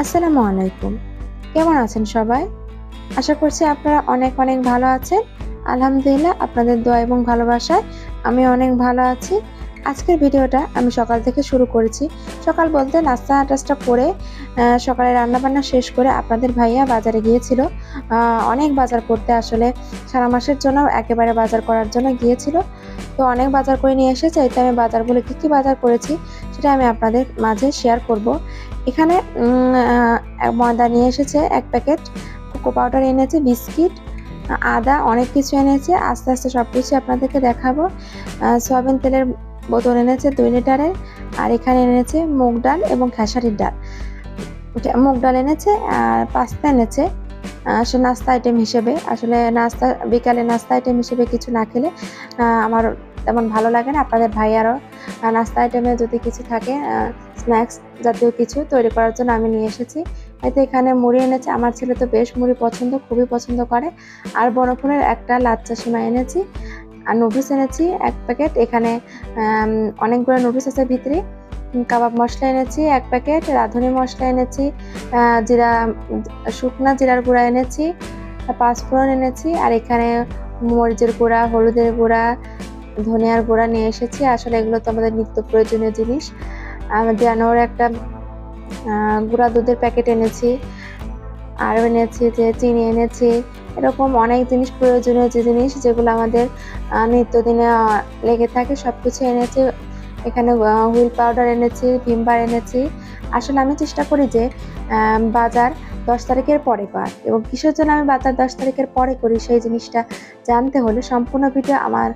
আসসালামু আলাইকুম। কেমন আছেন সবাই? আশা করছি আপনারা অনেক অনেক ভালো আছেন। আলহামদুলিল্লাহ, আপনাদের দোয়া এবং ভালোবাসায় আমি অনেক ভালো আছি। আজকের ভিডিওটা আমি সকাল থেকে শুরু করেছি। সকাল বলতে নাস্তা টাস্তা করে সকালে রান্নাবান্না শেষ করে আপনাদের ভাইয়া বাজারে গিয়েছিল। অনেক বাজার করতে আসলে, সারা মাসের জন্য একেবারে বাজার করার জন্য গিয়েছিল। তো অনেক বাজার করে নিয়ে এসেছে এতে আমি বাজারগুলো কী কী বাজার করেছি সেটা আমি আপনাদের মাঝে শেয়ার করব। এখানে ময়দা নিয়ে এসেছে এক প্যাকেট, কোকো পাউডার এনেছে, বিস্কিট, আদা অনেক কিছু এনেছে, আস্তে আস্তে সব কিছু আপনাদেরকে দেখাবো। সয়াবিন তেলের বোতল এনেছে দুই লিটারের আর এখানে এনেছে মুগ ডাল এবং খেসারির ডাল। মুগ ডাল এনেছে, আর পাস্তা এনেছে। সে নাস্তা আইটেম হিসেবে, আসলে নাস্তা, বিকালে নাস্তা আইটেম হিসেবে কিছু না খেলে আমার তেমন ভালো লাগে না। আপনাদের ভাইয়ারও নাস্তা আইটেমে যদি কিছু থাকে স্ন্যাক্স জাতীয় কিছু তৈরি করার জন্য আমি নিয়ে এসেছি। এতে এখানে মুড়ি এনেছে, আমার ছেলে তো বেশ মুড়ি পছন্দ, খুবই পছন্দ করে। আর বনফুলের একটা লাচ্চা সীমা এনেছি। আর নুডলস এনেছি, এক প্যাকেট এখানে অনেকগুলো নুডলস আছে ভিতরে। কাবাব মশলা এনেছি, এক প্যাকেট রাঁধুনি মশলা এনেছি জিরা, শুকনা জিরার গুঁড়া এনেছি, পাঁচফোড়ন এনেছি, আর এখানে মরিচের গুঁড়া, হলুদের গুঁড়া, ধনিয়ার গুঁড়া নিয়ে এসেছি। আসলে এগুলো তো আমাদের নিত্য প্রয়োজনীয় জিনিস। জানোয়ার একটা গুঁড়া দুধের প্যাকেট এনেছি, আরও এনেছি যে, চিনি এনেছি এরকম অনেক জিনিস প্রয়োজনীয় যে জিনিস যেগুলো আমাদের নিত্যদিনে লেগে থাকে সব কিছু এনেছি। এখানে হুইল পাউডার এনেছি ভিমবার এনেছি। আসলে আমি চেষ্টা করি যে বাজার দশ তারিখের পরে করার এবং কিসের জন্য আমি বাজার দশ তারিখের পরে করি সেই জিনিসটা জানতে হলে সম্পূর্ণ ভিডিও আমার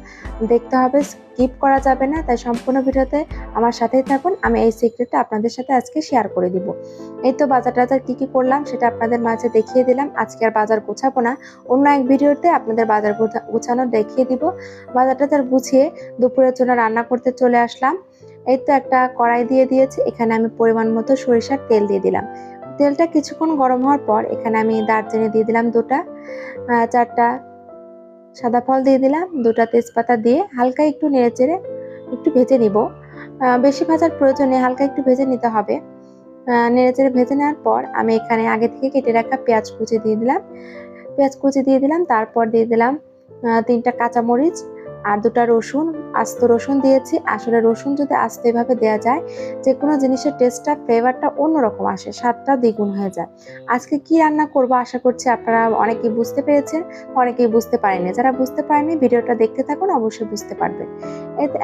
দেখতে হবে, স্কিপ করা যাবে না। তাই সম্পূর্ণ ভিডিওতে আমার সাথেই থাকুন। আমি এই সিক্রেটটা আপনাদের সাথে আজকে শেয়ার করে দিব। এই তো বাজার টাজার কী কী করলাম সেটা আপনাদের মাঝে দেখিয়ে দিলাম। আজকে আর বাজার গোছাবো না। অন্য এক ভিডিওতে আপনাদের বাজার গোছানো দেখিয়ে দিব। বাজার টাজার গুছিয়ে দুপুরের জন্য রান্না করতে চলে আসলাম। এই তো একটা কড়াই দিয়ে দিয়েছি। এখানে আমি পরিমাণ মতো সরিষার তেল দিয়ে দিলাম। তেলটা কিছুক্ষণ গরম হওয়ার পর এখানে আমি দারচিনি দিয়ে দিলাম দুটা চারটা সাদা ফল দিয়ে দিলাম, দুটা তেজপাতা দিয়ে হালকা একটু নেড়ে চেড়ে একটু ভেজে নিব। বেশি ভাজার প্রয়োজনে হালকা একটু ভেজে নিতে হবে। নেড়ে চেড়ে ভেজে নেওয়ার পর আমি এখানে আগে থেকে কেটে রাখা পেঁয়াজ কুচি দিয়ে দিলাম। পেঁয়াজ কুচি দিয়ে দিলাম, তারপর দিয়ে দিলাম তিনটা কাঁচামরিচ আর দুটা রসুন, আস্ত রসুন দিয়েছি। আসলে রসুন যদি আস্তে এভাবে দেওয়া যায় যে কোনো জিনিসের টেস্টটা ফ্লেভারটা অন্যরকম আসে, স্বাদটা দ্বিগুণ হয়ে যায়। আজকে কি রান্না করব আশা করছি আপনারা অনেকেই বুঝতে পেরেছেন, অনেকেই বুঝতে পারেনি যারা বুঝতে পারেনি ভিডিওটা দেখতে থাকুন, অবশ্যই বুঝতে পারবেন।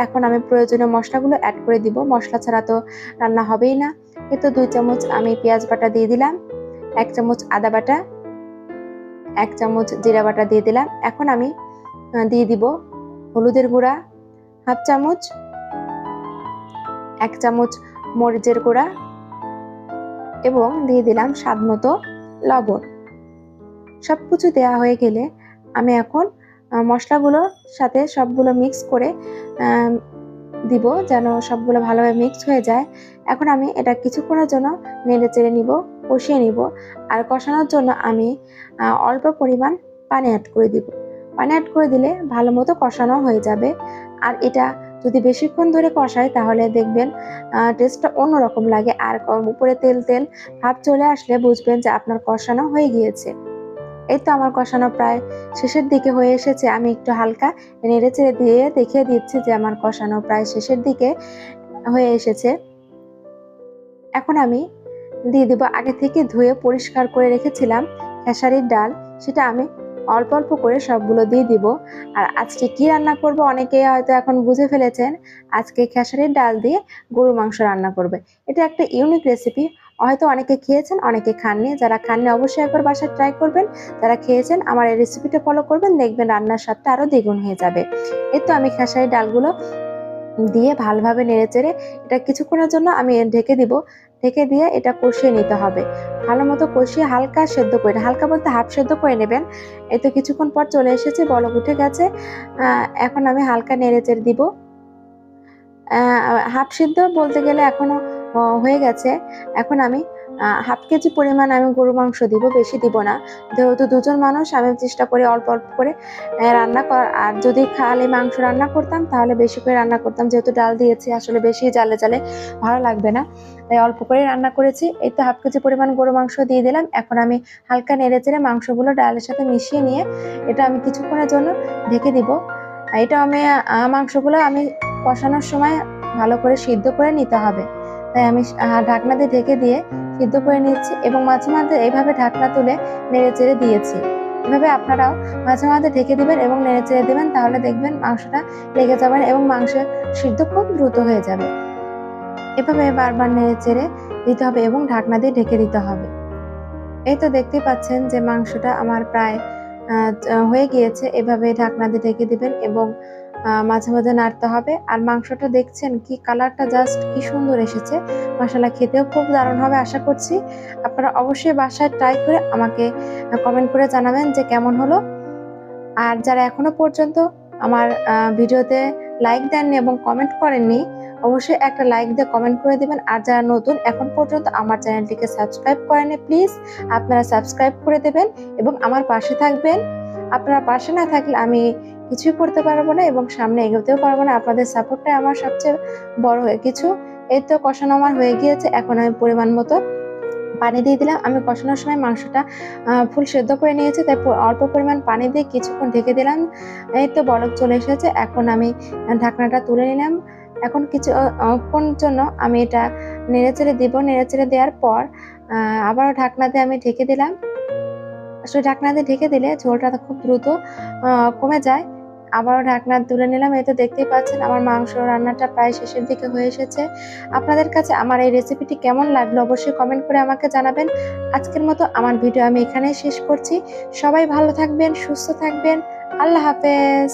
এখন আমি প্রয়োজনীয় মশলাগুলো অ্যাড করে দিব। মশলা ছাড়া তো রান্না হবেই না। এই তো দুই চামচ আমি পেঁয়াজ বাটা দিয়ে দিলাম, এক চামচ আদা বাটা, এক চামচ জিরা বাটা দিয়ে দিলাম। এখন আমি দিয়ে দিব হলুদের গুঁড়া, হাফ চামচ, এক চামচ মরিচের গুঁড়া এবং দিয়ে দিলাম স্বাদ মতো লবণ। সব কিছু দেওয়া হয়ে গেলে আমি এখন মশলাগুলোর সাথে সবগুলো মিক্স করে দিব যেন সবগুলো ভালোভাবে মিক্স হয়ে যায়। এখন আমি এটা কিছুক্ষণের জন্য নেড়ে চেড়ে নিব, কষিয়ে নিব। আর কষানোর জন্য আমি অল্প পরিমাণ পানি অ্যাড করে দিব। পানি অ্যাড করে দিলে ভালো মতো কষানো হয়ে যাবে। আর এটা যদি বেশিক্ষণ ধরে কষায় তাহলে দেখবেন টেস্টটা অন্যরকম লাগে। আর উপরে তেল তেল ভাব চলে আসলে বুঝবেন যে আপনার কষানো হয়ে গিয়েছে। এই তো আমার কষানো প্রায় শেষের দিকে হয়ে এসেছে। আমি একটু হালকা নেড়ে চেড়ে দিয়ে দেখিয়ে দিচ্ছি যে আমার কষানো প্রায় শেষের দিকে হয়ে এসেছে। এখন আমি দিয়ে দেবো আগে থেকে ধুয়ে পরিষ্কার করে রেখেছিলাম খেসারির ডাল। সেটা আমি অল্প অল্প করে সবগুলো দিয়ে দিব। আর আজকে কি রান্না করব অনেকে হয়তো এখন বুঝে ফেলেছেন। আজকে খেসারির ডাল দিয়ে গরু মাংস রান্না করবে। এটা একটা ইউনিক রেসিপি হয়তো অনেকে খেয়েছেন, অনেকে খাননি। যারা খাননি অবশ্যই একবার বাসায় ট্রাই করবেন। যারা খেয়েছেন, আমার এই রেসিপিটা ফলো করবেন। দেখবেন রান্নার স্বাদটা আরও দ্বিগুণ হয়ে যাবে। এই তো আমি খেসারি ডালগুলো দিয়ে ভালোভাবে নেড়ে চেড়ে এটা কিছুক্ষণের জন্য আমি ঢেকে দিব। ঢেকে দিয়ে এটা কষিয়ে নিতে হবে। ভালো মতো কষিয়ে হালকা সেদ্ধ করে হালকা বলতে হাফ সেদ্ধ করে নেবেন। এই তো কিছুক্ষণ পর চলে এসেছে, বলক উঠে গেছে। এখন আমি হালকা নেড়ে চেড়ে দিব। হাফ সেদ্ধ বলতে গেলে এখনও হয়ে গেছে। এখন আমি হাফ কেজি পরিমাণ আমি গরু মাংস দিব, বেশি দিব না। যেহেতু দুজন মানুষ, আমি চেষ্টা করি অল্প অল্প করে রান্না কর। আর যদি খালি মাংস রান্না করতাম, তাহলে বেশি করে রান্না করতাম। যেহেতু ডাল দিয়েছি, আসলে বেশি জালে জালে ভালো লাগবে না। তাই অল্প করে রান্না করেছি। এই তো হাফ কেজি পরিমাণ গরু মাংস দিয়ে দিলাম। এখন আমি হালকা নেড়ে চেড়ে মাংসগুলো ডালের সাথে মিশিয়ে নিয়ে, এটা আমি কিছুক্ষণের জন্য ঢেকে দিব। এটা আমি মাংসগুলো আমি কষানোর সময় ভালো করে সিদ্ধ করে নিতে হবে। তাই আমি ঢাকনা দিয়ে ঢেকে দিয়ে সিদ্ধ করে নিচ্ছি এবং মাঝে মাঝে এইভাবে ঢাকনা তুলে নেড়ে চেড়ে দিয়েছি। এভাবে আপনারাও মাঝে মাঝে ঢেকে দিবেন এবং নেড়ে চেড়ে দেবেন, তাহলে দেখবেন মাংসটা লেগে যাবে না এবং মাংসের সিদ্ধ খুব দ্রুত হয়ে যাবে। এভাবে বারবার নেড়ে চেড়ে দিতে হবে এবং ঢাকনা দিয়ে ঢেকে দিতে হবে। এই তো দেখতে পাচ্ছেন যে মাংসটা আমার প্রায় হয়ে গিয়েছে। এভাবে ঢাকনা দিয়ে ঢেকে দিবেন এবং মাঝে মাঝে নাড়তে হবে। আর মাংসটা দেখছেন কি কালারটা জাস্ট কি সুন্দর এসেছে। মশলা খেতেও খুব দারুণ হবে, আশা করছি। আপনারা অবশ্যই বাসায় ট্রাই করে আমাকে কমেন্ট করে জানাবেন যে কেমন হলো। আর যারা এখনও পর্যন্ত আমার ভিডিওতে লাইক দেননি এবং কমেন্ট করেননি, অবশ্যই একটা লাইক দিয়ে কমেন্ট করে দিবেন। আর যারা নতুন, এখন পর্যন্ত আমার চ্যানেলটিকে সাবস্ক্রাইব করেনি প্লিজ আপনারা সাবস্ক্রাইব করে দেবেন এবং আমার পাশে থাকবেন। আপনারা পাশে না থাকলে আমি কিছুই করতে পারব না এবং সামনে এগোতেও পারব না। আপনাদের সাপোর্টটাই আমার সবচেয়ে বড় হয়ে, কিছু এই তো কষানো আমার হয়ে গিয়েছে, এখন আমি পরিমাণ মতো পানি দিয়ে দিলাম। আমি কষানোর সময় মাংসটা ফুল সেদ্ধ করে নিয়েছি, তাই অল্প পরিমাণ পানি দিয়ে কিছুক্ষণ ঢেকে দিলাম। এই তো বরফ চলে এসেছে, এখন আমি ঢাকনাটা তুলে নিলাম। এখন কিছু কোন জন্য আমি এটা নেড়ে চেড়ে দিব। নেড়ে চেড়ে দেওয়ার পর আবারও ঢাকনা দিয়ে আমি ঢেকে দিলাম। আসলে ঢাকনা দিয়ে ঢেকে দিলে ঝোলটা খুব দ্রুত কমে যায়। আবারও ঢাকনা তুলে নিলাম। এই তো দেখতেই পাচ্ছেন আমার মাংস রান্নাটা প্রায় শেষের দিকে হয়ে এসেছে। আপনাদের কাছে আমার এই রেসিপিটি কেমন লাগল অবশ্যই কমেন্ট করে আমাকে জানাবেন। আজকের মতো আমার ভিডিও আমি এখানেই শেষ করছি। সবাই ভালো থাকবেন, সুস্থ থাকবেন। আল্লাহ হাফেজ।